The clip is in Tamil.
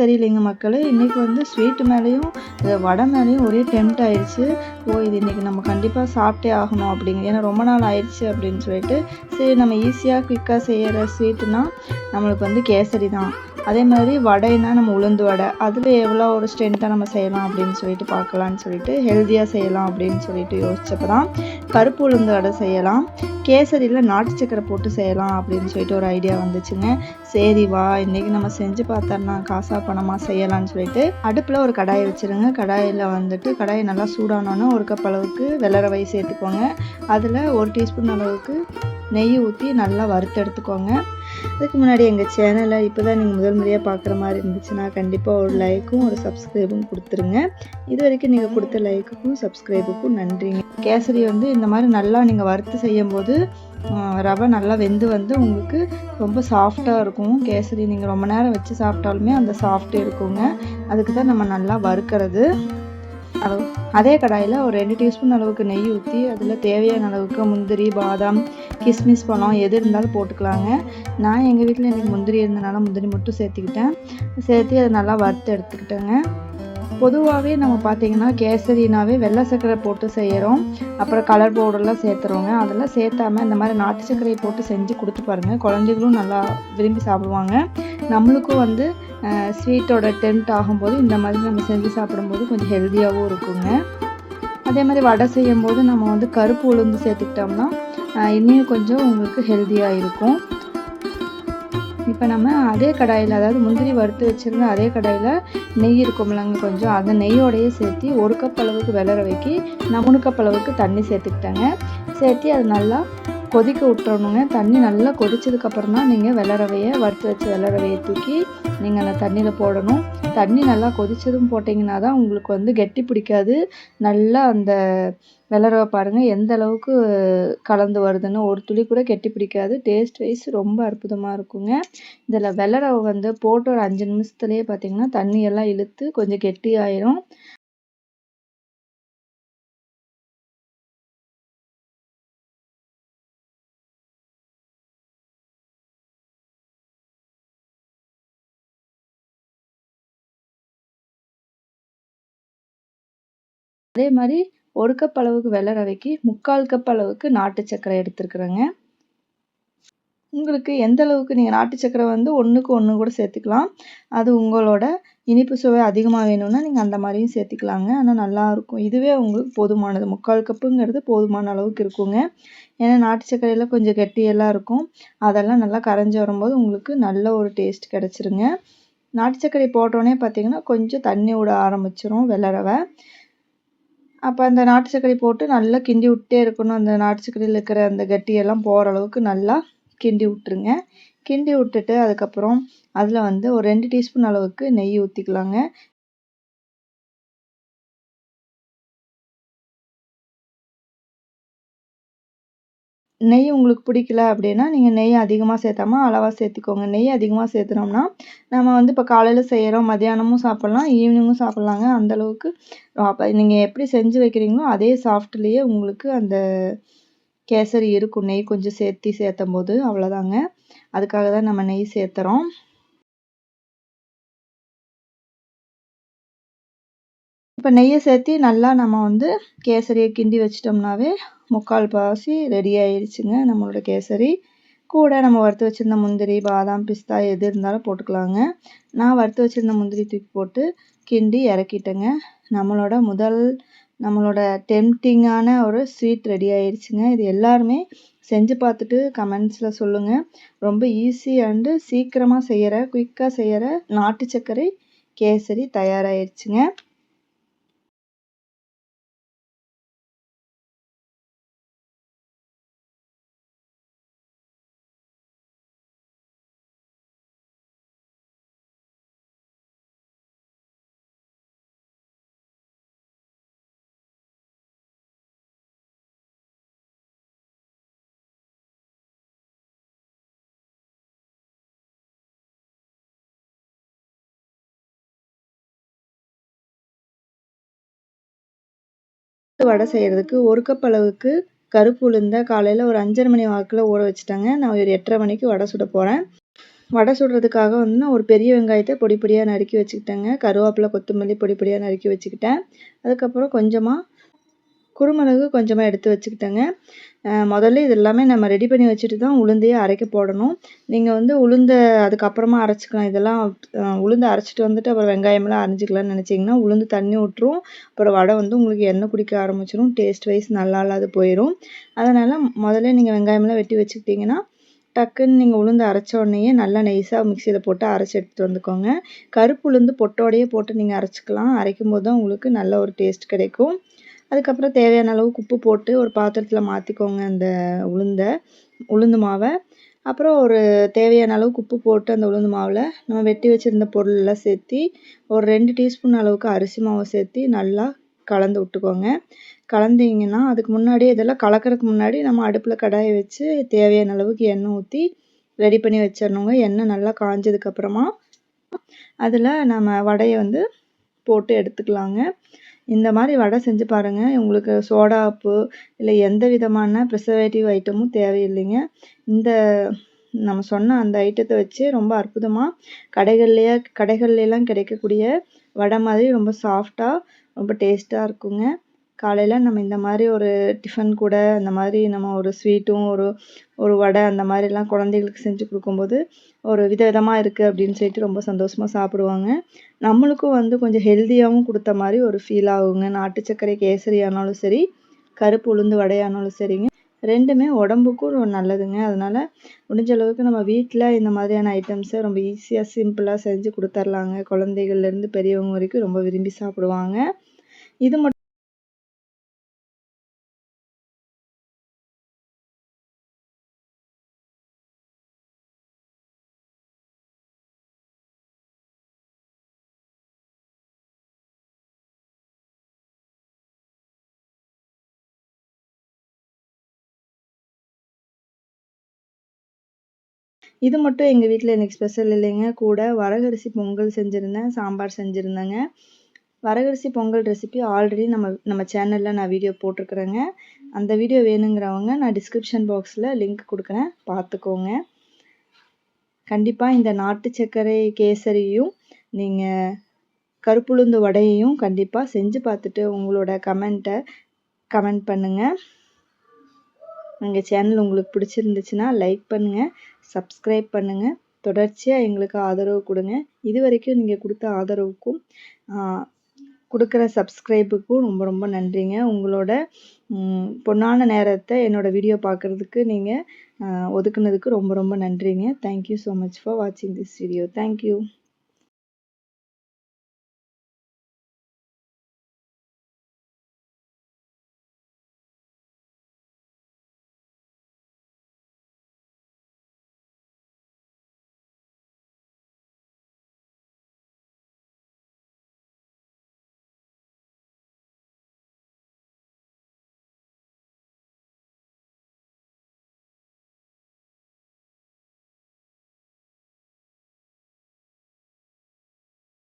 தெரியலைங்க மக்களே. இன்றைக்கி வந்து ஸ்வீட்டு மேலேயும் வடை மேலேயும் ஒரே டெம்ட் ஆயிடுச்சு. ஓ இது இன்றைக்கி நம்ம கண்டிப்பாக சாப்பிட்டே ஆகணும் அப்படிங்க ஏன்னா ரொம்ப நாள் ஆயிடுச்சு அப்படின்னு சொல்லிட்டு சரி நம்ம ஈஸியாக குயிக்காக செய்கிற ஸ்வீட்டுனால் நம்மளுக்கு வந்து கேசரி தான் அதே மாதிரி வடைனா நம்ம உளுந்து வடை. அதில் எவ்வளோ ஒரு ஸ்ட்ரென்த்தாக நம்ம செய்யலாம் அப்படின்னு சொல்லிட்டு பார்க்கலான்னு சொல்லிட்டு ஹெல்த்தியாக செய்யலாம் அப்படின்னு சொல்லிட்டு யோசிச்சப்போ தான் கருப்பு உளுந்து வடை செய்யலாம். கேசரியில் நாட்டு சக்கரை போட்டு செய்யலாம் அப்படின்னு சொல்லிட்டு ஒரு ஐடியா வந்துச்சுங்க. சரி வா இன்றைக்கி நம்ம செஞ்சு பார்த்தோம்னா காசா பணமாக செய்யலாம்னு சொல்லிட்டு அடுப்பில் ஒரு கடாயை வச்சுருங்க. கடாயில் வந்துட்டு கடாயை நல்லா சூடானோன்னு ஒரு கப் அளவுக்கு வெள்ளரவை சேர்த்துக்கோங்க. அதில் ஒரு டீஸ்பூன் அளவுக்கு நெய் ஊற்றி நல்லா வறுத்து எடுத்துக்கோங்க. அதுக்கு முன்னாடி எங்கள் சேனலை இப்போ தான் நீங்கள் முதல் முறையாக பார்க்குற மாதிரி இருந்துச்சுன்னா கண்டிப்பாக ஒரு லைக்கும் ஒரு சப்ஸ்கிரைபும் கொடுத்துருங்க. இது வரைக்கும் நீங்கள் கொடுத்த லைக்குக்கும் சப்ஸ்கிரைபுக்கும் நன்றிங்க கேசரி வந்து இந்த மாதிரி நல்லா நீங்கள் வறுத்து செய்யும் போது ரவை நல்லா வெந்து வந்து உங்களுக்கு ரொம்ப சாஃப்டாக இருக்கும். கேசரி நீங்கள் ரொம்ப நேரம் வச்சு சாப்பிட்டாலுமே அந்த சாஃப்ட்டு இருக்குங்க. அதுக்கு தான் நம்ம நல்லா வறுக்கிறது. அதே கடாயில் ஒரு ரெண்டு டீஸ்பூன் அளவுக்கு நெய் ஊற்றி அதில் தேவையான அளவுக்கு முந்திரி பாதாம் கிஸ்மிஸ் பழம் எது இருந்தாலும் போட்டுக்கலாங்க. நான் எங்கள் வீட்டில் எனக்கு முந்திரி இருந்தனால முந்திரி மட்டும் சேர்த்துக்கிட்டேன். சேர்த்து அதை நல்லா வறுத்து எடுத்துக்கிட்டேங்க. பொதுவாகவே நம்ம பார்த்தீங்கன்னா கேசரினாவே வெள்ளை சர்க்கரை போட்டு செய்கிறோம் அப்புறம் கலர் பவுடர்லாம் சேர்த்துறோங்க. அதெல்லாம் சேர்த்தாம இந்த மாதிரி நாட்டு சர்க்கரையை போட்டு செஞ்சு கொடுத்து பாருங்கள் குழந்தைகளும் நல்லா விரும்பி சாப்பிடுவாங்க. நம்மளுக்கும் வந்து ஸ்வீட்டோட டென்ட் ஆகும்போது இந்த மாதிரி நம்ம செஞ்சு சாப்பிடும்போது கொஞ்சம் ஹெல்த்தியாகவும் இருக்குங்க. அதே மாதிரி வடை செய்யும் போது நம்ம வந்து கருப்பு உளுந்து சேர்த்துக்கிட்டோம்னா இன்னும் கொஞ்சம் உங்களுக்கு ஹெல்த்தியாக இருக்கும். இப்போ நம்ம அதே கடாயில் அதாவது முந்திரி வறுத்து வச்சுருந்த அதே கடாயில் நெய் இருக்கும்லங்க கொஞ்சம். அந்த நெய்யோடையே சேர்த்து ஒரு கப் அளவுக்கு விளர வைக்கி நான் மூணு கப் அளவுக்கு தண்ணி சேர்த்துக்கிட்டேங்க. சேர்த்து அது நல்லா கொதிக்க விட்டுறணுங்க. தண்ணி நல்லா கொதிச்சதுக்கப்புறம் தான் நீங்கள் வெள்ளரவையை வறுத்து வச்ச வெள்ளரவையை தூக்கி நீங்கள் அந்த தண்ணியில் போடணும். தண்ணி நல்லா கொதித்ததும் போட்டிங்கன்னா தான் உங்களுக்கு வந்து கெட்டி பிடிக்காது. நல்லா அந்த வெள்ளரவை பாருங்கள் எந்த அளவுக்கு கலந்து வருதுன்னு ஒரு துளி கூட கெட்டி பிடிக்காது. டேஸ்ட் வைஸ் ரொம்ப அற்புதமாக இருக்குங்க. இதில் வெள்ளரவை வந்து போட்டு ஒரு அஞ்சு நிமிஷத்துலேயே பார்த்தீங்கன்னா தண்ணியெல்லாம் இழுத்து கொஞ்சம் கெட்டி ஆயிரும் அதே மாதிரி ஒரு கப் அளவுக்கு வெள்ளை ரவைக்கு முக்கால் கப் அளவுக்கு நாட்டு சர்க்கரை எடுத்துருக்குறேங்க. உங்களுக்கு எந்த அளவுக்கு நீங்கள் நாட்டு சர்க்கரை வந்து ஒன்றுக்கு ஒன்று கூட சேர்த்துக்கலாம். அது உங்களோட இனிப்பு சுவை அதிகமாக வேணும்னா நீங்கள் அந்த மாதிரியும் சேர்த்துக்கலாங்க. ஆனால் நல்லாயிருக்கும் இதுவே உங்களுக்கு போதுமானது. முக்கால் கப்புங்கிறது போதுமான அளவுக்கு இருக்குங்க. ஏன்னா நாட்டு சர்க்கரையில் கொஞ்சம் கெட்டியெல்லாம் இருக்கும். அதெல்லாம் நல்லா கரைஞ்சி வரும்போது உங்களுக்கு நல்ல ஒரு டேஸ்ட் கிடச்சிருங்க. நாட்டு சர்க்கரை போட்டோடனே பார்த்தீங்கன்னா கொஞ்சம் தண்ணி விட ஆரம்பிச்சிரும் வெள்ளை ரவை. அப்போ அந்த நாட்டு சர்க்கரை போட்டு நல்லா கிண்டி விட்டே இருக்கணும். அந்த நாட்டு சர்க்கரையில் இருக்கிற அந்த கட்டியெல்லாம் போகிற அளவுக்கு நல்லா கிண்டி விட்ருங்க கிண்டி விட்டுட்டு அதுக்கப்புறம் அதில் வந்து ஒரு ரெண்டு டீஸ்பூன் அளவுக்கு நெய் ஊற்றிக்கலாங்க நெய் உங்களுக்கு பிடிக்கல அப்படின்னா நீங்கள் நெய் அதிகமாக சேர்த்தாம அளவாக சேர்த்துக்கோங்க. நெய் அதிகமாக சேர்த்துனோம்னா நம்ம வந்து இப்போ காலையில் செய்கிறோம் மதியானமும் சாப்பிட்லாம் ஈவினிங்கும் சாப்பிட்லாங்க. அந்தளவுக்கு அப்போ நீங்கள் எப்படி செஞ்சு வைக்கிறீங்களோ அதே சாஃப்ட்லேயே உங்களுக்கு அந்த கேசரி இருக்கும். நெய் கொஞ்சம் சேர்த்தி சேர்த்தும் போது அவ்வளோதாங்க அதுக்காக தான் நம்ம நெய் சேர்த்துறோம். இப்போ நெய்யை சேர்த்தி நல்லா நம்ம வந்து கேசரியை கிண்டி வச்சிட்டோம்னாவே முக்கால் பாசி ரெடி ஆயிடுச்சுங்க நம்மளோட கேசரி. கூட நம்ம வறுத்து வச்சுருந்த முந்திரி பாதாம் பிஸ்தா எது இருந்தாலும் போட்டுக்கலாங்க. நான் வறுத்து வச்சுருந்த முந்திரி தூக்கி போட்டு கிண்டி இறக்கிட்டேங்க. நம்மளோட முதல் நம்மளோட டெம்டிங்கான ஒரு ஸ்வீட் ரெடி ஆயிடுச்சுங்க இது எல்லாருமே செஞ்சு பார்த்துட்டு கமெண்ட்ஸில் சொல்லுங்கள் ரொம்ப ஈஸி அண்டு சீக்கிரமாக செய்கிற குயிக்காக செய்கிற நாட்டு சர்க்கரை கேசரி தயாராகிடுச்சுங்க வடை செய்கிறதுக்கு ஒரு கப் அளவுக்கு கருப்பு உளுந்தை காலையில் ஒரு அஞ்சரை மணி வாக்கில் ஊற வச்சுட்டேங்க. நான் ஒரு எட்டரை மணிக்கு வடை சுட போகிறேன் வடை சுடுறதுக்காக வந்து நான் ஒரு பெரிய வெங்காயத்தை பொடி பொடியாக நறுக்கி வச்சுக்கிட்டேங்க. கருவேப்பிலை கொத்தமல்லி பொடி பொடியாக நறுக்கி வச்சுக்கிட்டேன். அதுக்கப்புறம் கொஞ்சமாக குருமிளகு கொஞ்சமாக எடுத்து வச்சுக்கிட்டேங்க. முதல்ல இது எல்லாமே நம்ம ரெடி பண்ணி வச்சுட்டு தான் உளுந்தையே அரைக்க போடணும். நீங்கள் வந்து உளுந்த அதுக்கப்புறமா அரைச்சிக்கலாம். இதெல்லாம் உளுந்து அரைச்சிட்டு வந்துட்டு அப்புறம் வெங்காயமெல்லாம் அரைஞ்சிக்கலாம்னு நினச்சிங்கன்னா உளுந்து தண்ணி விட்டுரும் அப்புறம் வடை வந்து உங்களுக்கு எண்ணெய் குடிக்க ஆரம்பிச்சிடும் டேஸ்ட் வைஸ் நல்லா இல்லாத போயிடும் அதனால் முதல்ல நீங்கள் வெங்காயமெல்லாம் வெட்டி வச்சுக்கிட்டிங்கன்னா டக்குன்னு நீங்கள் உளுந்து அரைச்ச உடனேயே நல்லா நைஸாக மிக்சியில் போட்டு அரைச்சி எடுத்துகிட்டு வந்துக்கோங்க. கருப்பு உளுந்து பொட்டோடையே போட்டு நீங்கள் அரைச்சிக்கலாம். அரைக்கும் போது தான் உங்களுக்கு நல்ல ஒரு டேஸ்ட் கிடைக்கும். அதுக்கப்புறம் தேவையான அளவுக்கு உப்பு போட்டு ஒரு பாத்திரத்தில் மாற்றிக்கோங்க அந்த உளுந்தை உளுந்து மாவை. அப்புறம் ஒரு தேவையான அளவுக்கு உப்பு போட்டு அந்த உளுந்து மாவில் நம்ம வெட்டி வச்சுருந்த பொருளெல்லாம் சேர்த்தி ஒரு ரெண்டு டீஸ்பூன் அளவுக்கு அரிசி மாவை சேர்த்தி நல்லா கலந்து விட்டுக்கோங்க. கலந்தீங்கன்னா அதுக்கு முன்னாடி இதெல்லாம் கலக்கிறதுக்கு முன்னாடி நம்ம அடுப்பில் கடாயை வச்சு தேவையான அளவுக்கு எண்ணெய் ஊற்றி ரெடி பண்ணி வச்சிடணுங்க. எண்ணெய் நல்லா காஞ்சதுக்கப்புறமா அதில் நம்ம வடையை வந்து போட்டு எடுத்துக்கலாங்க. இந்த மாதிரி வடை செஞ்சு பாருங்கள் உங்களுக்கு சோடா உப்பு இல்லை எந்த விதமான ப்ரிசர்வேட்டிவ் ஐட்டமும் தேவையில்லைங்க. இந்த நம்ம சொன்ன அந்த ஐட்டத்தை வச்சு ரொம்ப அற்புதமாக கடைகள்லையே கடைகள்லாம் கிடைக்கக்கூடிய வடை மாதிரி ரொம்ப சாஃப்டாக ரொம்ப டேஸ்ட்டாக இருக்குங்க. காலையில் நம்ம இந்த மாதிரி ஒரு டிஃபன் கூட அந்த மாதிரி நம்ம ஒரு ஸ்வீட்டும் ஒரு ஒரு வடை அந்த மாதிரிலாம் குழந்தைகளுக்கு செஞ்சு கொடுக்கும்போது ஒரு விதவிதமாக இருக்குது அப்படின்னு சொல்லிட்டு ரொம்ப சந்தோஷமாக சாப்பிடுவாங்க. நம்மளுக்கும் வந்து கொஞ்சம் ஹெல்த்தியாகவும் கொடுத்த மாதிரி ஒரு ஃபீல் ஆகுங்க. நாட்டு சர்க்கரை கேசரி ஆனாலும் சரி கருப்பு உளுந்து வடையானாலும் சரிங்க. ரெண்டுமே உடம்புக்கும் நல்லதுங்க. அதனால் முடிஞ்ச அளவுக்கு நம்ம வீட்டில் இந்த மாதிரியான ஐட்டம்ஸை ரொம்ப ஈஸியாக சிம்பிளாக செஞ்சு கொடுத்துர்லாங்க. குழந்தைகள்லேருந்து பெரியவங்க வரைக்கும் ரொம்ப விரும்பி சாப்பிடுவாங்க. இது மட்டும் இது மட்டும் எங்கள் வீட்டில் எனக்கு ஸ்பெஷல் இல்லைங்க. கூட வரகரிசி பொங்கல் செஞ்சுருந்தேன் சாம்பார் செஞ்சுருந்தேங்க. வரகரிசி பொங்கல் ரெசிபி ஆல்ரெடி நம்ம நம்ம சேனலில் நான் வீடியோ போட்டிருக்குறேங்க. அந்த வீடியோ வேணுங்கிறவங்க நான் டிஸ்கிரிப்ஷன் பாக்ஸில் லிங்க் கொடுக்குறேன். பார்த்துக்கோங்க. கண்டிப்பாக இந்த நாட்டு சர்க்கரை கேசரியும் நீங்கள் கருப்புளுந்து வடையையும் கண்டிப்பாக செஞ்சு பார்த்துட்டு உங்களோட கமெண்ட்டை கமெண்ட் பண்ணுங்கள் எங்கள் சேனல் உங்களுக்கு பிடிச்சிருந்துச்சுன்னா லைக் பண்ணுங்கள் சப்ஸ்கிரைப் பண்ணுங்கள் தொடர்ச்சியாக எங்களுக்கு ஆதரவு கொடுங்க. இது வரைக்கும் நீங்கள் கொடுத்த ஆதரவுக்கும் கொடுக்குற சப்ஸ்கிரைபுக்கும் ரொம்ப ரொம்ப நன்றிங்க. உங்களோட பொன்னான நேரத்தை என்னோடய வீடியோ பார்க்குறதுக்கு நீங்கள் ஒதுக்குனதுக்கு ரொம்ப ரொம்ப நன்றிங்க. Thank you so much for வாட்சிங் திஸ் வீடியோ தேங்க்யூ